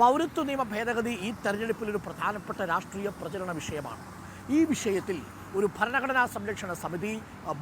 പൗരത്വ നിയമ ഭേദഗതി ഈ തെരഞ്ഞെടുപ്പിൽ ഒരു പ്രധാനപ്പെട്ട രാഷ്ട്രീയ പ്രചരണ വിഷയമാണ്. ഈ വിഷയത്തിൽ ഒരു ഭരണഘടനാ സംരക്ഷണ സമിതി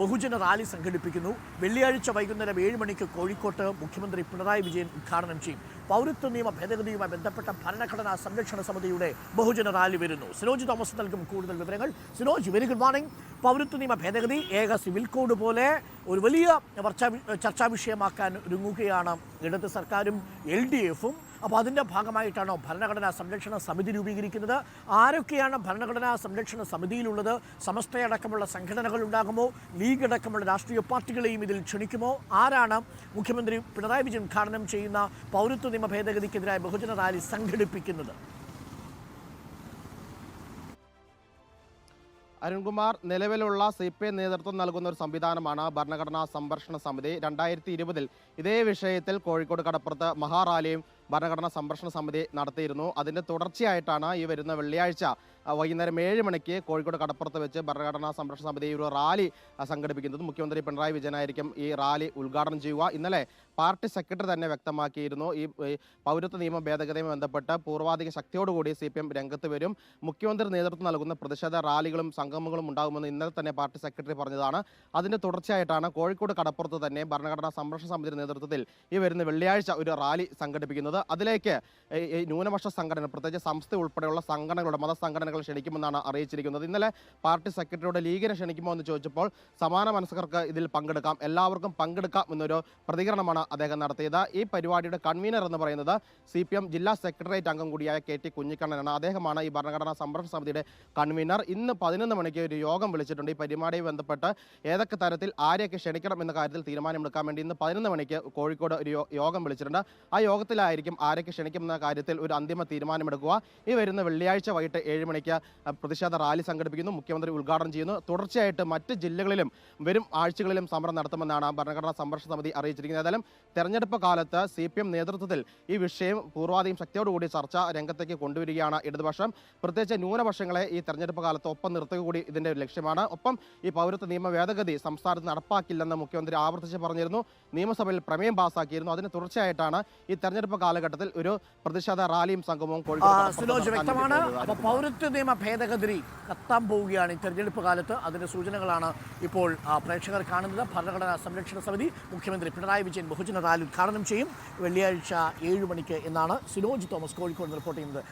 ബഹുജന റാലി സംഘടിപ്പിക്കുന്നു. വെള്ളിയാഴ്ച വൈകുന്നേരം ഏഴ് മണിക്ക് കോഴിക്കോട്ട് മുഖ്യമന്ത്രി പിണറായി വിജയൻ ഉദ്ഘാടനം ചെയ്യും. പൗരത്വ നിയമ ഭേദഗതിയുമായി ബന്ധപ്പെട്ട ഭരണഘടനാ സംരക്ഷണ സമിതിയുടെ ബഹുജന റാലി വരുന്നു. സിനോജ് തോമസ് നൽകും കൂടുതൽ വിവരങ്ങൾ. Sinoj very good morning. പൗരത്വ നിയമ ഭേദഗതി ഏക സിവിൽ കോഡ് പോലെ ഒരു വലിയ ചർച്ചാ ചർച്ചാ വിഷയമാക്കാൻ ഒരുങ്ങുകയാണ് ഇടത് സർക്കാരും എൽ ഡി എഫും. അപ്പോൾ അതിന്റെ ഭാഗമായിട്ടാണോ ഭരണഘടനാ സംരക്ഷണ സമിതി രൂപീകരിക്കുന്നത്? ആരൊക്കെയാണ് ഭരണഘടനാ സംരക്ഷണ സമിതിയിലുള്ളത്? സമസ്തയടക്കമുള്ള സംഘടനകൾ ഉണ്ടാകുമോ? ലീഗ് അടക്കമുള്ള രാഷ്ട്രീയ പാർട്ടികളെയും ഇതിൽ ക്ഷണിക്കുമോ? ആരാണ് മുഖ്യമന്ത്രി പിണറായി വിജയൻ ഉദ്ഘാടനം ചെയ്യുന്ന പൗരത്വ നിയമ ഭേദഗതിക്കെതിരായ ബഹുജന റാലി സംഘടിപ്പിക്കുന്നത്? അരുൺകുമാർ നിലവിലുള്ള സി പി ഐ നേതൃത്വം നൽകുന്ന ഒരു സംവിധാനമാണ് ഭരണഘടനാ സംരക്ഷണ സമിതി. രണ്ടായിരത്തി ഇരുപതിൽ ഇതേ വിഷയത്തിൽ കോഴിക്കോട് കടപ്പുറത്ത് മഹാറാലിയും ഭരണഘടനാ സംരക്ഷണ സമിതി നടത്തിയിരുന്നു. അതിന്റെ തുടർച്ചയായിട്ടാണ് ഈ വരുന്ന വെള്ളിയാഴ്ച വൈകുന്നേരം ഏഴ് മണിക്ക് കോഴിക്കോട് കടപ്പുറത്ത് വെച്ച് ഭരണഘടനാ സംരക്ഷണ സമിതി ഒരു റാലി സംഘടിപ്പിക്കുന്നത്. മുഖ്യമന്ത്രി പിണറായി വിജയനായിരിക്കും ഈ റാലി ഉദ്ഘാടനം ചെയ്യുക. ഇന്നലെ പാർട്ടി സെക്രട്ടറി തന്നെ വ്യക്തമാക്കിയിരുന്നു. ഈ പൗരത്വ നിയമ ഭേദഗതിയുമായി ബന്ധപ്പെട്ട് പൂർവാധിക ശക്തിയോടുകൂടി സി പി എം രംഗത്ത് വരും. മുഖ്യമന്ത്രി നേതൃത്വം നൽകുന്ന പ്രതിഷേധ റാലികളും സംഗമങ്ങളും ഉണ്ടാകുമെന്ന് ഇന്നലെ തന്നെ പാർട്ടി സെക്രട്ടറി പറഞ്ഞതാണ്. അതിന്റെ തുടർച്ചയായിട്ടാണ് കോഴിക്കോട് കടപ്പുറത്ത് തന്നെ ഭരണഘടനാ സംരക്ഷണ സമിതിയുടെ നേതൃത്വത്തിൽ ഈ വരുന്ന വെള്ളിയാഴ്ച ഒരു റാലി സംഘടിപ്പിക്കുന്നത്. അതിലേക്ക് ന്യൂനപക്ഷ സംഘടന പ്രത്യേകിച്ച് സംസ്ഥ ഉൾപ്പെടെയുള്ള സംഘടനകളുടെ മതസംഘടനകൾ ക്ഷണിക്കുമെന്നാണ് അറിയിച്ചിരിക്കുന്നത്. ഇന്നലെ പാർട്ടി സെക്രട്ടറിയുടെ ലീഗിനെ ക്ഷണിക്കുമോ എന്ന് ചോദിച്ചപ്പോൾ സമാന മനസ്സുകർക്ക് ഇതിൽ പങ്കെടുക്കാം. എല്ലാവർക്കും പങ്കെടുക്കാം എന്നൊരു പ്രതികരണമാണ് അദ്ദേഹം നടത്തിയത്. ഈ പരിപാടിയുടെ കൺവീനർ എന്ന് പറയുന്നത് സി പി എം ജില്ലാ സെക്രട്ടേറിയറ്റ് അംഗം കൂടിയായ കെ ടി കുഞ്ഞിക്കണ്ണനാണ്. അദ്ദേഹമാണ് ഈ ഭരണഘടനാ സംരക്ഷണ സമിതിയുടെ കൺവീനർ ഇന്ന് പതിനൊന്ന് മണിക്ക് ഒരു യോഗം വിളിച്ചിട്ടുണ്ട്. ഈ പരിപാടിയുമായി ബന്ധപ്പെട്ട് ഏതൊക്കെ തരത്തിൽ ആരെയൊക്കെ ക്ഷണിക്കണം എന്ന കാര്യത്തിൽ തീരുമാനമെടുക്കാൻ വേണ്ടി ഇന്ന് പതിനൊന്ന് മണിക്ക് കോഴിക്കോട് ഒരു യോഗം വിളിച്ചിട്ടുണ്ട്. ആ യോഗത്തിലായിരിക്കും ആരൊക്കെ ക്ഷണിക്കും എന്ന കാര്യത്തിൽ ഒരു അന്തിമ തീരുമാനമെടുക്കുക. ഈ വരുന്ന വെള്ളിയാഴ്ച വൈകിട്ട് ഏഴ് മണിക്ക് പ്രതിഷേധ റാലി സംഘടിപ്പിക്കുന്നു. മുഖ്യമന്ത്രി ഉദ്ഘാടനം ചെയ്യുന്നു. തുടർച്ചയായിട്ട് മറ്റ് ജില്ലകളിലും വരും ആഴ്ചകളിലും സമരം നടത്തുമെന്നാണ് ഭരണഘടനാ സംരക്ഷണ സമിതി അറിയിച്ചിരിക്കുന്നത്. ഏതായാലും തെരഞ്ഞെടുപ്പ് കാലത്ത് സി പി എം നേതൃത്വത്തിൽ ഈ വിഷയം പൂർവാധികം ശക്തിയോടുകൂടി ചർച്ച രംഗത്തേക്ക് കൊണ്ടുവരികയാണ് ഇടതുപക്ഷം. പ്രത്യേകിച്ച് ന്യൂനപക്ഷങ്ങളെ ഈ തെരഞ്ഞെടുപ്പ് കാലത്ത് ഒപ്പം നിർത്തുക കൂടി ഇതിന്റെ ഒരു ലക്ഷ്യമാണ്. ഒപ്പം ഈ പൗരത്വ നിയമ ഭേദഗതി സംസ്ഥാനത്ത് നടപ്പാക്കില്ലെന്ന് മുഖ്യമന്ത്രി ആവർത്തിച്ച് പറഞ്ഞിരുന്നു. നിയമസഭയിൽ പ്രമേയം പാസാക്കിയിരുന്നു. അതിന് തുടർച്ചയായിട്ടാണ് ഈ തെരഞ്ഞെടുപ്പ് കാലഘട്ടത്തിൽ ഒരു പ്രതിഷേധ റാലിയും സംഗമവും കോഴിക്കോട് വ്യക്തമാണ്. പൗരത്വ നിയമ ഭേദഗതി കത്താൻ പോവുകയാണ് ഈ തെരഞ്ഞെടുപ്പ് കാലത്ത്. അതിന്റെ സൂചനകളാണ് ഇപ്പോൾ പ്രേക്ഷകർ കാണുന്നത്. ഭരണഘടനാ സംരക്ഷണ സമിതി മുഖ്യമന്ത്രി പിണറായി വിജയൻ ബഹുജന റാലി ഉദ്ഘാടനം ചെയ്യും. വെള്ളിയാഴ്ച ഏഴ് മണിക്ക് എന്നാണ് സിനോജ് തോമസ് കോഴിക്കോട് റിപ്പോർട്ട് ചെയ്യുന്നത്.